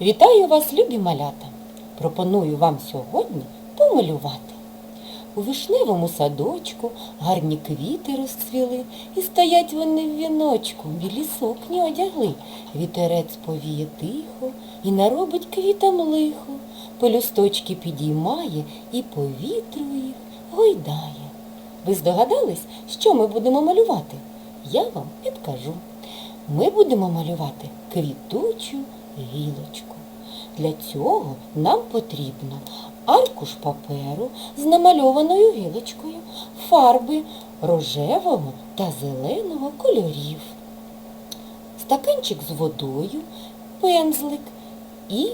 Вітаю вас, любі малята! Пропоную вам сьогодні помалювати. У вишневому садочку гарні квіти розцвіли, і стоять вони в віночку, білі сукні одягли. Вітерець повіє тихо і наробить квітам лихо, пелюсточки підіймає і повітрю їх гойдає. Ви здогадались, що ми будемо малювати? Я вам підкажу. Ми будемо малювати квітучу гілочку. Для цього нам потрібно аркуш паперу з намальованою гілочкою, фарби рожевого та зеленого кольорів, стаканчик з водою, пензлик і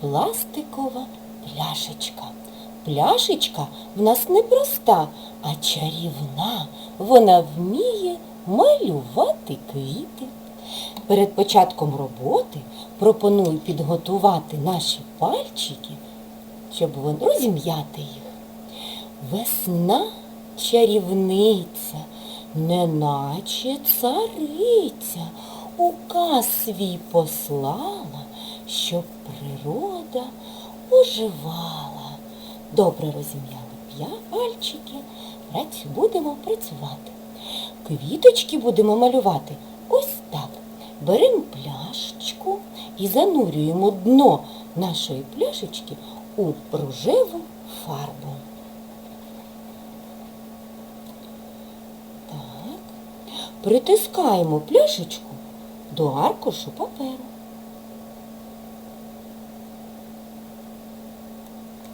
пластикова пляшечка. Пляшечка в нас не проста, а чарівна. Вона вміє малювати квіти. Перед початком роботи пропоную підготувати наші пальчики, щоб вон- розім'яти їх. Весна чарівниця, неначе цариця, указ свій послала, щоб природа оживала. Добре розім'яли пальчики, працю- будемо працювати. Квіточки будемо малювати ось так. Беремо пляшечку і занурюємо дно нашої пляшечки у рожеву фарбу. Так. Притискаємо пляшечку до аркушу паперу.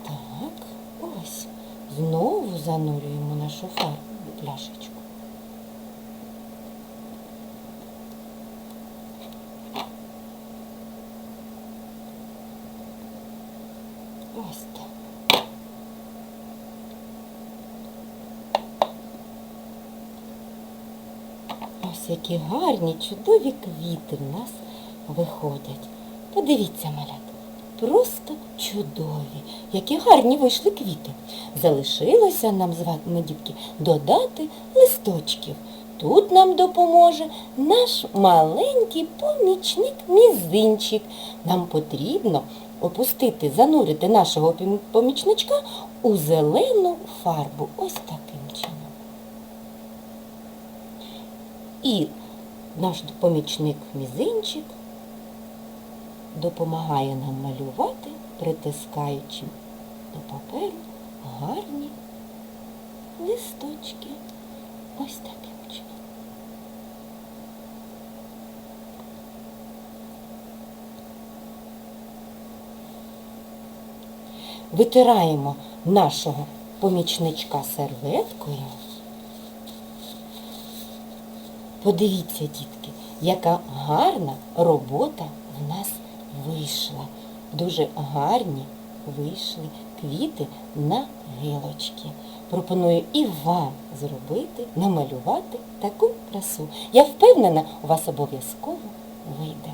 Так, ось. Знову занурюємо нашу фарбу пляшечку. Ось. Ось які гарні, чудові квіти в нас виходять. Подивіться, малята, просто чудові, які гарні вийшли квіти. Залишилося нам з вами, дітки, додати листочків. Тут нам допоможе наш маленький помічник мізинчик. Нам потрібно опустити, занурити нашого помічничка у зелену фарбу. Ось таким чином. І наш помічник мізинчик допомагає нам малювати, притискаючи до паперу гарні листочки. Ось таким чином. Витираємо нашого помічничка серветкою. Подивіться, дітки, яка гарна робота в нас вийшла. Дуже гарні вийшли квіти на гілочки. Пропоную і вам зробити, намалювати таку красу. Я впевнена, у вас обов'язково вийде.